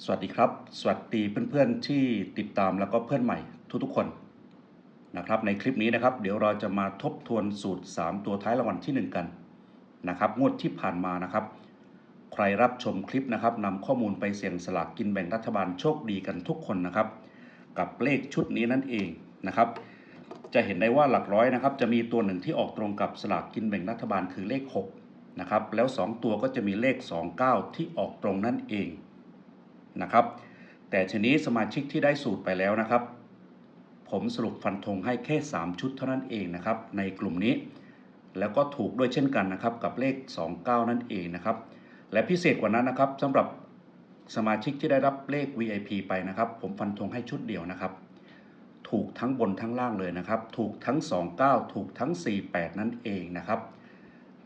สวัสดีครับ สวัสดีเพื่อนๆที่ติดตามแล้วก็เพื่อนใหม่ทุกๆคนนะครับในคลิปนี้นะครับ เดี๋ยวเราจะมาทบทวนสูตร 3 ตัวท้ายรางวัลที่ 1 กันนะครับงวดที่ผ่านมานะครับ ใครรับชมคลิปนะครับนำข้อมูลไปเสี่ยงสลากกินแบ่งรัฐบาลโชคดีกันทุกคนนะครับ กับเลขชุดนี้นั่นเองนะครับ จะเห็นได้ว่าหลักร้อยนะครับ จะมีตัวหนึ่งที่ออกตรงกับสลากกินแบ่งรัฐบาลคือเลข6นะครับแล้ว 2 ตัวก็จะมีเลข 29 ที่ออกตรงนั่นเอง นะครับ แต่ทีนี้สมาชิกที่ได้สูตรไปแล้วนะครับ ผมสรุปฟันธงให้แค่ 3 ชุดเท่านั้นเองนะครับ ในกลุ่มนี้ แล้วก็ถูกด้วยเช่นกันนะครับกับเลข 29 นั่นเองนะครับ และพิเศษกว่านั้นนะครับสำหรับสมาชิกที่ได้รับเลข VIP ไปนะครับ ผมฟันธงให้ชุดเดียวนะครับถูกทั้งบนทั้งล่างเลยนะครับ ถูกทั้ง 29 ถูกทั้ง 48 นั่นเองนะครับ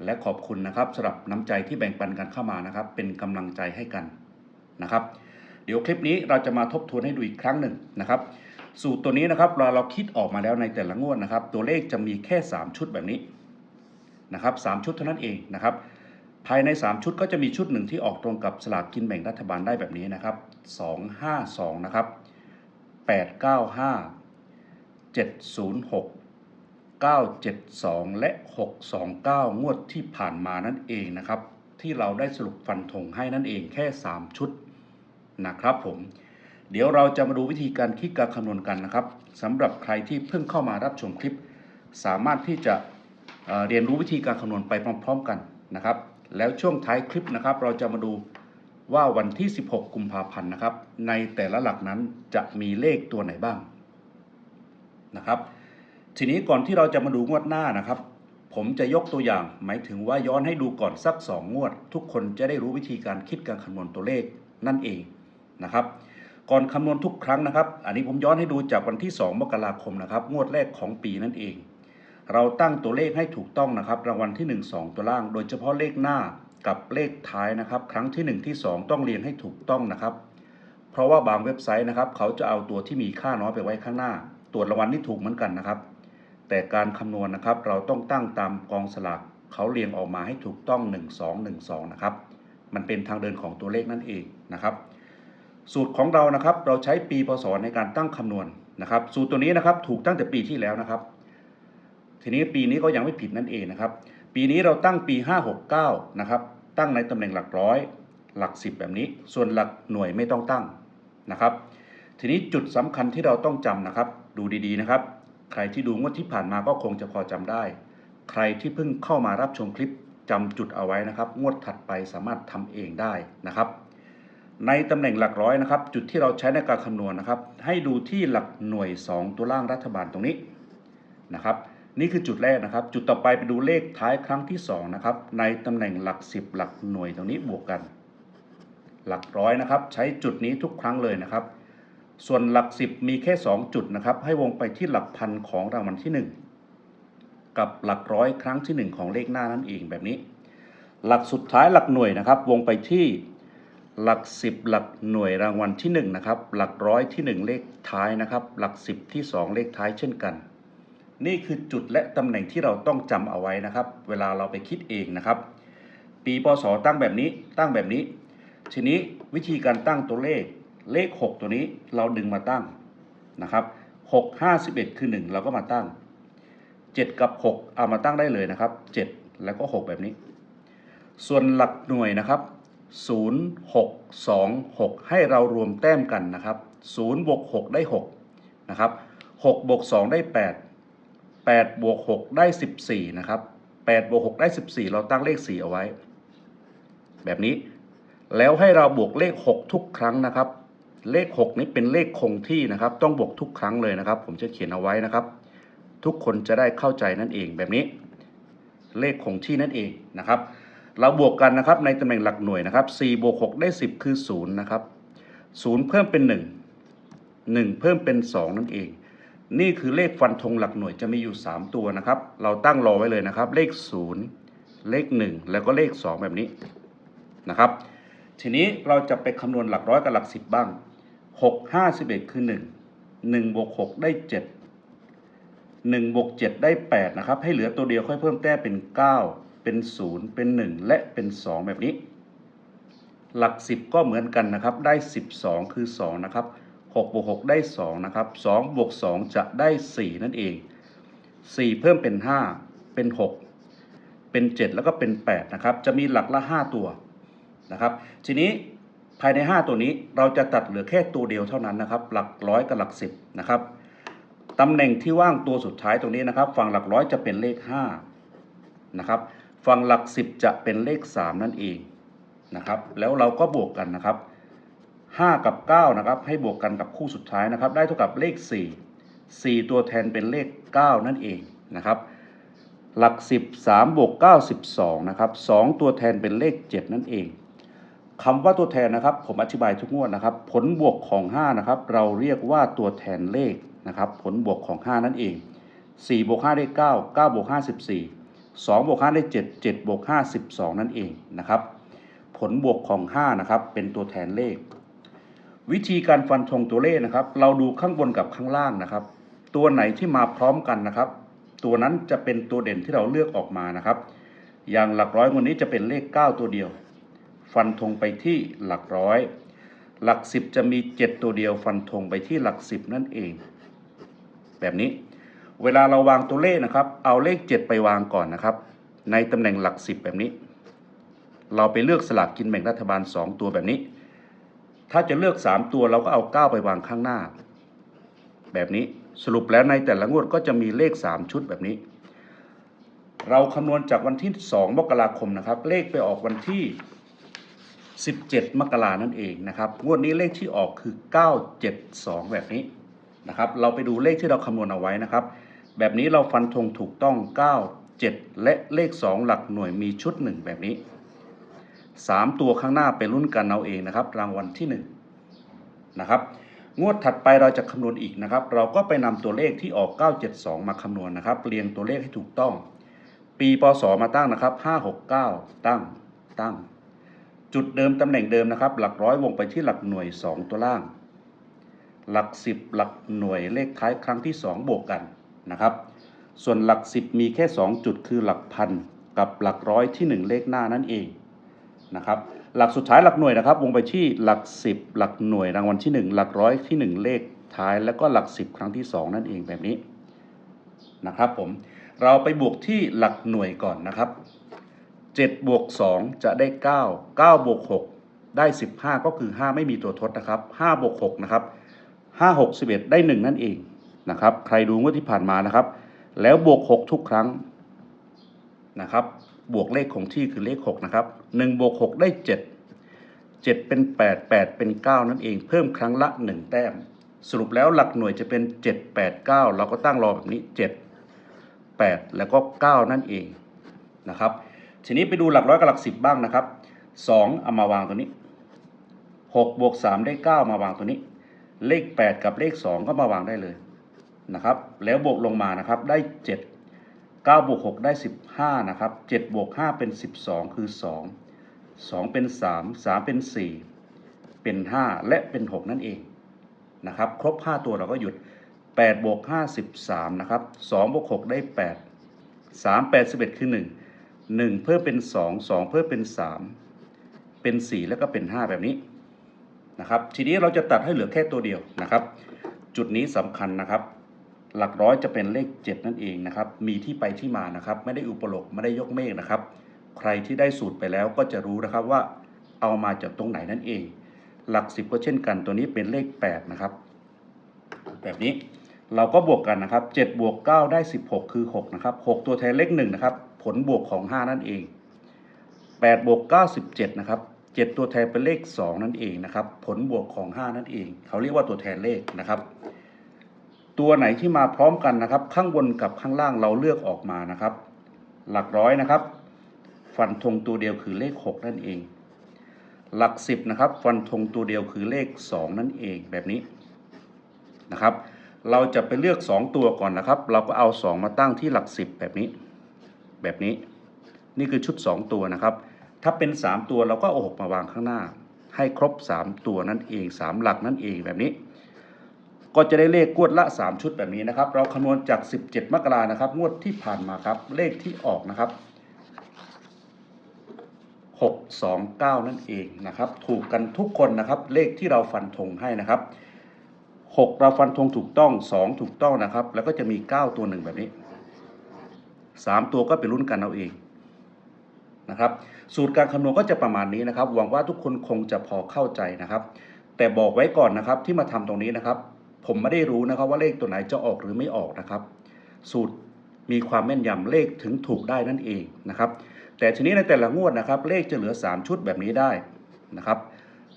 และขอบคุณนะครับสำหรับน้ำใจที่แบ่งปันกันเข้ามานะครับ เป็นกำลังใจให้กันนะครับ เดี๋ยวคลิปนี้เราจะมาทบทวนให้ดูอีกครั้งหนึ่งนะครับ สูตรตัวนี้นะครับเราเราคิดออกมาแล้วในแต่ละงวดนะครับ ตัวเลขจะมีแค่ 3 ชุดแบบนี้นะครับสชุดเท่านั้นเองนะครับ ภายใน 3 ชุดก็จะมีชุดหนึ่งที่ออกตรงกับสลากกินแบ่งรัฐบาลได้แบบนี้นะครับ 252 นะครับ 895 706 972 และ 629 งวดที่ผ่านมานั่นเองนะครับ ที่เราได้สรุปฟันธงให้นั่นเองแค่ 3 ชุด นะครับผม เดี๋ยวเราจะมาดูวิธีการคิดการคำนวณกันนะครับสำหรับใครที่เพิ่งเข้ามารับชมคลิป สามารถที่จะเเรียนรู้วิธีการคำนวณไปพร้อม ๆ กันนะครับ แล้วช่วงท้ายคลิปนะครับ เราจะมาดูว่าวันที่ 16 กุมภาพันธ์นะครับ ในแต่ละหลักนั้นจะมีเลขตัวไหนบ้างนะครับ ทีนี้ก่อนที่เราจะมาดูงวดหน้านะครับ ผมจะยกตัวอย่าง หมายถึงว่าย้อนให้ดูก่อนสัก 2 งวด ทุกคนจะได้รู้วิธีการคิดการคำนวณตัวเลขนั่นเอง นะครับ ก่อนคำนวณทุกครั้งนะครับ อันนี้ผมย้อนให้ดูจากวันที่ 2 มกราคมนะครับ งวดแรกของปีนั่นเอง เราตั้งตัวเลขให้ถูกต้องนะครับ รางวัลที่ 1 2 ตัวล่าง โดยเฉพาะเลขหน้ากับเลขท้ายนะครับ ครั้งที่ 1 ที่ 2 ต้องเรียงให้ถูกต้องนะครับ เพราะว่าบางเว็บไซต์นะครับ เขาจะเอาตัวที่มีค่าน้อยไปไว้ข้างหน้า ตรวจรางวัลนี่ถูกเหมือนกันนะครับ แต่การคำนวณนะครับ เราต้องตั้งตามกองสลากเขาเรียงออกมาให้ถูกต้อง 1 2 1 2 นะครับ มันเป็นทางเดินของตัวเลขนั่นเองนะครับ สูตรของเรานะครับเราใช้ปีพศในการตั้งคำนวณนะครับ สูตรตัวนี้นะครับถูกตั้งแต่ปีที่แล้วนะครับ ทีนี้ปีนี้ก็ยังไม่ผิดนั่นเองนะครับ ปีนี้เราตั้งปี 569นะครับตั้งในตำแหน่งหลักร้อย หลัก 10 แบบนี้ ส่วนหลักหน่วยไม่ต้องตั้งนะครับ ทีนี้จุดสำคัญที่เราต้องจำนะครับ ดูดีๆนะครับ ใครที่ดูงวดที่ผ่านมาก็คงจะพอจำได้ ใครที่เพิ่งเข้ามารับชมคลิปจำจุดเอาไว้นะครับ งวดถัดไปสามารถทำเองได้นะครับ ในตำแหน่งหลักร้อยนะครับ จุดที่เราใช้ในการคำนวณนะครับ ให้ดูที่หลักหน่วย 2 ตัวล่างรัฐบาลตรงนี้นะครับ นี่คือจุดแรกนะครับ จุดต่อไปไปดูเลขท้ายครั้งที่2นะครับในตำแหน่งหลัก 10 หลักหน่วยตรงนี้บวกกัน หลักร้อยนะครับ ใช้จุดนี้ทุกครั้งเลยนะครับ ส่วนหลัก 10 มีแค่ 2 จุดนะครับ ให้วงไปที่หลักพันของรางวัลที่ 1 กับหลักร้อยครั้งที่ 1 ของเลขหน้านั่นเองแบบนี้ หลักสุดท้ายหลักหน่วยนะครับ วงไปที่ หลัก 10 หลักหน่วยรางวัลที่1นะครับหลักร้อยที่ 1 เลขท้ายนะครับ หลัก 10 ที่ 2 เลขท้ายเช่นกัน นี่คือจุดและตำแหน่งที่เราต้องจำเอาไว้นะครับ เวลาเราไปคิดเองนะครับ ปีพศตั้งแบบนี้ตั้งแบบนี้ ทีนี้วิธีการตั้งตัวเลขเลข 6 ตัวนี้เราดึงมาตั้งนะครับ6 5 11คือ 1 เราก็มาตั้ง 7 กับ 6 เอามาตั้งได้เลยนะครับ 7 แล้วก็ 6 แบบนี้ ส่วนหลักหน่วยนะครับ 0 6 2 6 ให้เรารวมแต้มกันนะครับ0บวก6ได้6นะครับ6บวก2ได้ 8 8บวก6ได้ 14นะครับ8บวก6ได้ 14 เราตั้งเลข 4 เอาไว้ แบบนี้แล้วให้เราบวกเลข 6 ทุกครั้งนะครับ เลข 6 นี้เป็นเลขคงที่นะครับ ต้องบวกทุกครั้งเลยนะครับ ผมจะเขียนเอาไว้นะครับ ทุกคนจะได้เข้าใจนั่นเองแบบนี้ เลขคงที่นั่นเองนะครับ เราบวกกันนะครับในตำแหน่งหลักหน่วยนะครับ4บวก6ได้ 10 คือ 0 นะครับ 0 เพิ่มเป็น 1 1 เพิ่มเป็น 2 นั่นเอง นี่คือเลขฟันธงหลักหน่วยจะมีอยู่ 3 ตัวนะครับ เราตั้งรอไว้เลยนะครับ เลข 0 เลข 1 แล้วก็เลข 2 แบบนี้นะครับ ทีนี้เราจะไปคำนวณหลักร้อยกับหลัก 10 บ้าง 6 5 11 คือ 1 1บวก6ได้ 7 1บวก7ได้ 8 นะครับ ให้เหลือตัวเดียวค่อยเพิ่มแต้มเป็น 9 เป็น0เป็น1และเป็น2แบบนี้ หลักสิบก็เหมือนกันนะครับ ได้สิบสองคือสองนะครับหกบวกหกได้สองนะครับสองบวกสองจะได้สี่นั่นเองสี่เพิ่มเป็นห้าเป็นหกเป็นเจ็ดแล้วก็เป็นแปดนะครับ จะมีหลักละห้าตัวนะครับ ทีนี้ภายในห้าตัวนี้เราจะตัดเหลือแค่ตัวเดียวเท่านั้นนะครับ หลักร้อยกับหลักสิบนะครับตำแหน่งที่ว่างตัวสุดท้ายตรงนี้นะครับ ฝั่งหลักร้อยจะเป็นเลขห้านะครับ ฝั่งหลักสิบจะเป็นเลขสามนั่นเองนะครับ แล้วเราก็บวกกันนะครับ5กับ9นะครับ ให้บวกกันกับคู่สุดท้ายนะครับ ได้เท่ากับเลข4 4ตัวแทนเป็นเลข9นั่นเองนะครับหลัก 10 3บวก9 12นะครับ2ตัวแทนเป็นเลข 7 นั่นเองคำว่าตัวแทนนะครับ ผมอธิบายทุกงวดนะครับ ผลบวกของ 5 นะครับ เราเรียกว่าตัวแทนเลขนะครับ ผลบวกของ 5 นั่นเอง4บวก5ได้ 9 9บวก5 14 2บวก5ได้ 7 7บวก5 12 นั่นเองนะครับ ผลบวกของ 5 นะครับ เป็นตัวแทนเลข วิธีการฟันธงตัวเลขนะครับ เราดูข้างบนกับข้างล่างนะครับ ตัวไหนที่มาพร้อมกันนะครับ ตัวนั้นจะเป็นตัวเด่นที่เราเลือกออกมานะครับ อย่างหลักร้อยวันนี้จะเป็นเลข 9 ตัวเดียว ฟันธงไปที่หลักร้อย หลัก 10 จะมี 7 ตัวเดียว ฟันธงไปที่หลัก 10 นั่นเอง แบบนี้ เวลาเราวางตัวเลขนะครับ เอาเลข 7 ไปวางก่อนนะครับ ในตำแหน่งหลัก 10 แบบนี้ เราไปเลือกสลากกินแบ่งรัฐบาล 2 ตัวแบบนี้ ถ้าจะเลือก 3 ตัวเราก็เอา 9 ไปวางข้างหน้า แบบนี้สรุปแล้วในแต่ละงวดก็จะมีเลข 3 ชุดแบบนี้ เราคำนวณจากวันที่ 2 มกราคมนะครับ เลขไปออกวันที่ 17 มกรานั่นเองนะครับ งวดนี้เลขที่ออกคือ 972 แบบนี้นะครับ เราไปดูเลขที่เราคำนวณเอาไว้นะครับ แบบนี้เราฟันธงถูกต้อง 9 7 และเลข 2 หลักหน่วยมีชุด 1 แบบนี้ 3 ตัวข้างหน้าไปรุ่นกันเอาเองนะครับ รางวัลที่ 1 นะครับ งวดถัดไปเราจะคำนวณอีกนะครับ เราก็ไปนำตัวเลขที่ออก 972 มาคำนวณนะครับ เรียงตัวเลขให้ถูกต้อง ปีพศมาตั้งนะครับ 569 ตั้งตั้ง จุดเดิมตำแหน่งเดิมนะครับ หลักร้อยวงไปที่หลักหน่วย 2 ตัวล่าง หลัก 10 หลักหน่วยเลขท้ายครั้งที่ 2 บวกกัน นะครับ ส่วนหลัก 10 มีแค่ 2 จุดคือหลักพันกับหลักร้อยที่ 1 เลขหน้านั่นเองนะครับหลักสุดท้ายหลักหน่วยนะครับ วงไปที่หลัก 10 หลักหน่วยรางวัลที่ 1 หลักร้อยที่ 1 เลขท้าย แล้วก็หลัก 10 ครั้งที่ 2 นั่นเองแบบนี้นะครับผมเราไปบวกที่หลักหน่วยก่อนนะครับ7บวก2จะได้ 9 9บวก6ได้ 15 ก็คือ 5 ไม่มีตัวทดนะครับ5บวก6นะครับ5 6 11 ได้ 1 นั่นเอง นะครับ ใครดูงวดที่ผ่านมานะครับ แล้วบวก 6 ทุกครั้งนะครับ บวกเลขของที่คือเลข 6 นะครับ1บวก6ได้ 7 7 เป็น 8 8 เป็น 9 นั่นเอง เพิ่มครั้งละ 1 แต้ม สรุปแล้วหลักหน่วยจะเป็น 7 8 9 เราก็ตั้งรอแบบนี้ 7 8 แล้วก็ 9 นั่นเองนะครับ ทีนี้ไปดูหลักร้อยกับหลักสิบบ้างนะครับสองเอามาวางตัวนี้หกบวกสามได้เก้ามาวางตัวนี้ เลขแปดกับเลขสองก็มาวางได้เลย นะครับ แล้วบวกลงมานะครับได้เจ็ดเก้าบวกหกได้สิบห้านะครับเจ็ดบวกห้าเป็นสิบสองคือสองสองเป็นสามสามเป็นสี่เป็นห้าและเป็นหกนั่นเองนะครับ ครบห้าตัวเราก็หยุดแปดบวกห้าสิบสามนะครับสองบวกหกได้แปดสามแปดสิบเอ็ดคือหนึ่งหนึ่งเพิ่มเป็นสองสองเพิ่มเป็นสามเป็นสี่แล้วก็เป็นห้าแบบนี้นะครับ ทีนี้เราจะตัดให้เหลือแค่ตัวเดียวนะครับ จุดนี้สำคัญนะครับ หลักร้อยจะเป็นเลขเจ็ดนั่นเองนะครับ มีที่ไปที่มานะครับ ไม่ได้อุปโลกไม่ได้ยกเมฆนะครับ ใครที่ได้สูตรไปแล้วก็จะรู้นะครับว่าเอามาจากตรงไหนนั่นเอง หลักสิบก็เช่นกันตัวนี้เป็นเลขแปดนะครับ แบบนี้เราก็บวกกันนะครับ7บวก9ได้ 16 คือ 6 นะครับ 6 ตัวแทนเลข1นะครับ ผลบวกของ 5 นั่นเอง 8บวก9 17 นะครับ 7 ตัวแทนเป็นเลข 2 นั่นเองนะครับ ผลบวกของ 5 นั่นเอง เขาเรียกว่าตัวแทนเลขนะครับ ตัวไหนที่มาพร้อมกันนะครับ ข้างบนกับข้างล่างเราเลือกออกมานะครับ หลักร้อยนะครับ ฟันธงตัวเดียวคือเลข 6 นั่นเอง หลัก 10นะครับ ฟันธงตัวเดียวคือเลข 2 นั่นเองแบบนี้นะครับ เราจะไปเลือก 2 ตัวก่อนนะครับ เราก็เอา 2 มาตั้งที่หลัก 10 แบบนี้ แบบนี้ นี่คือชุด 2 ตัวนะครับ ถ้าเป็น 3 ตัวเราก็เอา6มาวางข้างหน้า ให้ครบ 3 ตัวนั่นเอง 3 หลักนั่นเองแบบนี้ ก็จะได้เลขงวดละ 3 ชุดแบบนี้นะครับ เราคำนวณจาก 17 มกรานะครับ งวดที่ผ่านมาครับ เลขที่ออกนะครับ 629 นั่นเองนะครับ ถูกกันทุกคนนะครับ เลขที่เราฟันธงให้นะครับ 6 เราฟันธงถูกต้อง 2 ถูกต้องนะครับ แล้วก็จะมี 9 ตัวหนึ่งแบบนี้ 3 ตัวก็ไปรุ่นกันเอาเองนะครับ สูตรการคำนวณก็จะประมาณนี้นะครับ หวังว่าทุกคนคงจะพอเข้าใจนะครับ แต่บอกไว้ก่อนนะครับที่มาทำตรงนี้นะครับ ผมไม่ได้รู้นะครับว่าเลขตัวไหนจะออกหรือไม่ออกนะครับ สูตรมีความแม่นยำเลขถึงถูกได้นั่นเองนะครับ แต่ทีนี้ในแต่ละงวดนะครับ เลขจะเหลือ 3 ชุดแบบนี้ได้นะครับ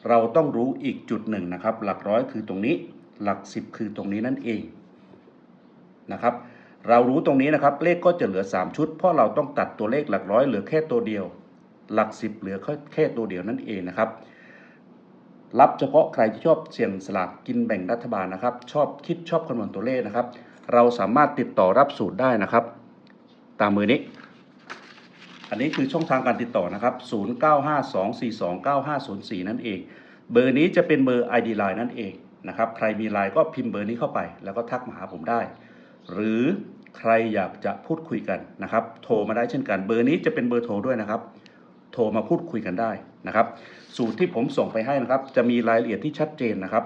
เราต้องรู้อีกจุดหนึ่งนะครับ หลักร้อยคือตรงนี้ หลัก 10 คือตรงนี้นั่นเองนะครับ เรารู้ตรงนี้นะครับ เลขก็จะเหลือ 3 ชุด เพราะเราต้องตัดตัวเลขหลักร้อยเหลือแค่ตัวเดียว หลัก 10 เหลือแค่ตัวเดียวนั่นเองนะครับ รับเฉพาะใครที่ชอบเสี่ยงสลากกินแบ่งรัฐบาลนะครับ ชอบคิดชอบคำนวณตัวเลขนะครับ เราสามารถติดต่อรับสูตรได้นะครับ ตามมือนี้ อันนี้คือช่องทางการติดต่อนะครับ 0952429504 นั่นเอง เบอร์นี้จะเป็นเบอร์ ID Line นั่นเองนะครับ ใครมีไลน์ก็พิมพ์เบอร์นี้เข้าไป แล้วก็ทักมาหาผมได้ หรือใครอยากจะพูดคุยกันนะครับ โทรมาได้เช่นกัน เบอร์นี้จะเป็นเบอร์โทรด้วยนะครับ โทรมาพูดคุยกันได้ นะครับ สูตรที่ผมส่งไปให้นะครับ จะมีรายละเอียดที่ชัดเจนนะครับ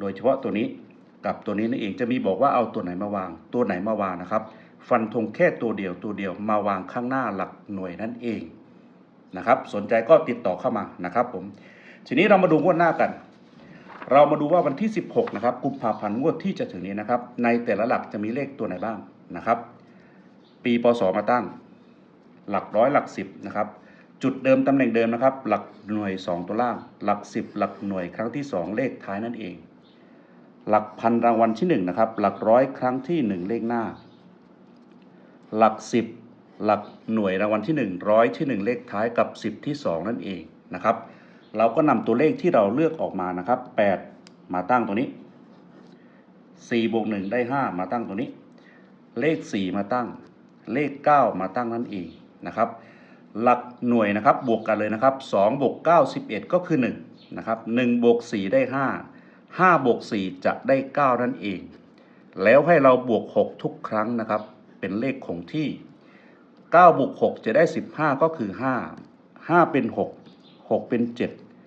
โดยเฉพาะตัวนี้กับตัวนี้นั่นเองจะมีบอกว่าเอาตัวไหนมาวาง ตัวไหนมาวางนะครับ ฟันธงแค่ตัวเดียวตัวเดียวมาวางข้างหน้าหลักหน่วยนั่นเองนะครับ สนใจก็ติดต่อเข้ามานะครับ ผม ทีนี้เรามาดูงวดหน้ากัน เรามาดูว่าวันที่ 16 นะครับกุมภาพันธ์งวดที่จะถึงนี้นะครับ ในแต่ละหลักจะมีเลขตัวไหนบ้างนะครับ ปีพศมาตั้ง หลักร้อยหลักสิบนะครับ จุดเดิมตำแหน่งเดิมนะครับ หลักหน่วย 2 ตัวล่าง หลัก 10 หลักหน่วยครั้งที่ 2 เลขท้ายนั่นเอง หลักพันรางวัลที่1นะครับ หลักร้อยครั้งที่ 1 เลขหน้า หลัก 10 หลักหน่วยรางวัลที่ 1 ร้อยที่ 1 เลขท้ายกับ 10 ที่ 2 นั่นเองนะครับ เราก็นำตัวเลขที่เราเลือกออกมานะครับ 8 มาตั้งตัวนี้4บวก1ได้ 5 มาตั้งตัวนี้ เลข 4 มาตั้ง เลข 9 มาตั้งนั่นเองนะครับ หลักหน่วยนะครับบวกกันเลยนะครับ2บวก9 11 ก็คือ1นะครับ1บวก4ได้ 5 5บวก4จะได้ 9 นั่นเอง แล้วให้เราบวก 6 ทุกครั้งนะครับ เป็นเลขคงที่9บวก6จะได้ 15 ก็คือ 5 5 เป็น 6 6 เป็น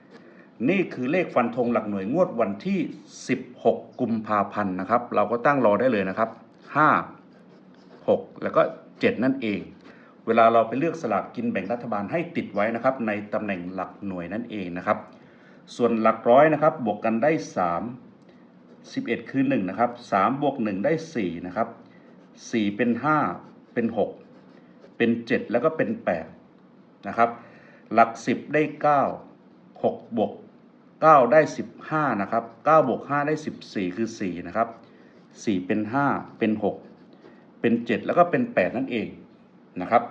7 นี่คือเลขฟันธงหลักหน่วยงวดวันที่ 16 กุมภาพันธ์นะครับ เราก็ตั้งรอได้เลยนะครับ 5 6 แล้วก็ 7 นั่นเอง วลาเราไปเลือกสลากกินแบ่งรัฐบาลให้ติดไว้นะครับ ในตำแหน่งหลักหน่วยนั่นเองนะครับ ส่วนหลักร้อยนะครับบวกกันได้ 3 11 คือ1นะครับ3บวก1ได้4นะครับ4เป็น 5 เป็น 6 เป็น 7 แล้วก็เป็น8นะครับหลัก 10 ได้ 9 6บวก9ได้ 15นะครับ9บวก5ได้ 14 คือ4นะครับ4เป็น 5 เป็น 6 เป็น 7 แล้วก็เป็น 8 นั่นเองนะครับ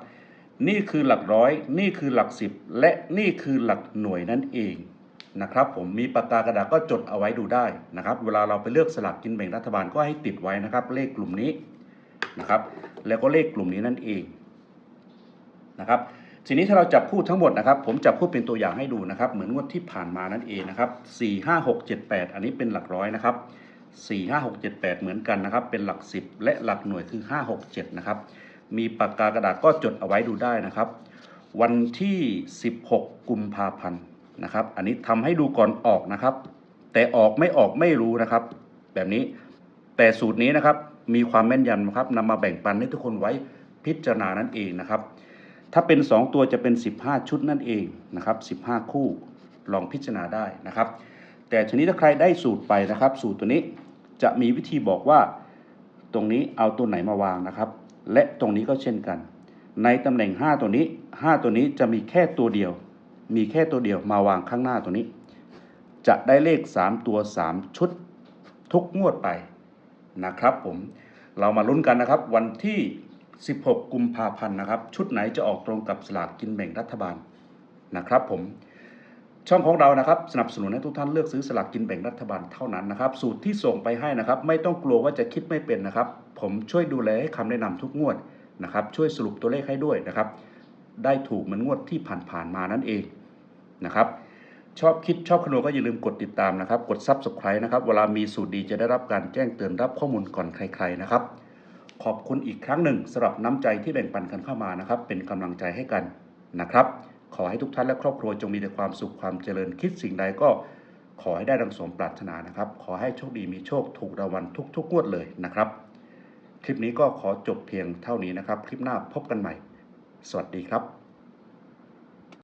นี่คือหลักร้อย นี่คือหลัก10และนี่คือหลักหน่วยนั่นเองนะครับผมมีปากกากระดาษก็จดเอาไว้ดูได้นะครับ เวลาเราไปเลือกสลากกินแบ่งรัฐบาลก็ให้ติดไว้นะครับ เลขกลุ่มนี้นะครับ แล้วก็เลขกลุ่มนี้นั่นเองนะครับทีนี้ถ้าเราจับคู่ทั้งหมดนะครับ ผมจับคู่เป็นตัวอย่างให้ดูนะครับ เหมือนงวดที่ผ่านมานั่นเองนะครับ4 5 6 7 8อันนี้เป็นหลักร้อยนะครับ4 5 6 7 8เหมือนกันนะครับ เป็นหลัก10และหลักหน่วยคือ5 6 7นะครับ มีปากกากระดาษก็จดเอาไว้ดูได้นะครับ วันที่ 16 กุมภาพันธ์นะครับ อันนี้ทำให้ดูก่อนออกนะครับ แต่ออกไม่ออกไม่รู้นะครับ แบบนี้แต่สูตรนี้นะครับมีความแม่นยำนะครับนำมาแบ่งปันให้ทุกคนไว้พิจารณานั่นเองนะครับ ถ้าเป็น 2 ตัวจะเป็น 15 ชุดนั่นเองนะครับ 15 คู่ลองพิจารณาได้นะครับ แต่ทีนี้ถ้าใครได้สูตรไปนะครับ สูตรตัวนี้จะมีวิธีบอกว่า ตรงนี้เอาตัวไหนมาวางนะครับ และตรงนี้ก็เช่นกัน ในตำแหน่ง 5 ตัวนี้ 5 ตัวนี้จะมีแค่ตัวเดียว มีแค่ตัวเดียวมาวางข้างหน้าตัวนี้ จะได้เลข 3 ตัว 3 ชุด ทุกงวดไปนะครับผมเรามาลุ้นกันนะครับ วันที่ 16 กุมภาพันธ์นะครับ ชุดไหนจะออกตรงกับสลากกินแบ่งรัฐบาลนะครับผม ช่องของเรานะครับสนับสนุนให้ทุกท่านเลือกซื้อสลากกินแบ่งรัฐบาลเท่านั้นนะครับ สูตรที่ส่งไปให้นะครับ ไม่ต้องกลัวว่าจะคิดไม่เป็นนะครับ ผมช่วยดูแลให้คำแนะนำทุกงวดนะครับ ช่วยสรุปตัวเลขให้ด้วยนะครับ ได้ถูกเหมือนงวดที่ผ่านๆมานั่นเองนะครับ ชอบคิดชอบคำนวก็อย่าลืมกดติดตามนะครับ กด Subscribe นะครับ เวลามีสูตรดีจะได้รับการแจ้งเตือนรับข้อมูลก่อนใคร ๆนะครับ ขอบคุณอีกครั้งหนึ่งสำหรับน้ำใจที่แบ่งปันกันเข้ามานะครับ เป็นกำลังใจให้กันนะครับ ขอให้ทุกท่านและครอบครัวจงมีแต่ความสุขความเจริญคิดสิ่งใดก็ขอให้ได้ดังสมปรารถนานะครับ ขอให้โชคดีมีโชคถูกรางวัลทุกๆงวดเลยนะครับ คลิปนี้ก็ขอจบเพียงเท่านี้นะครับ คลิปหน้าพบกันใหม่ สวัสดีครับ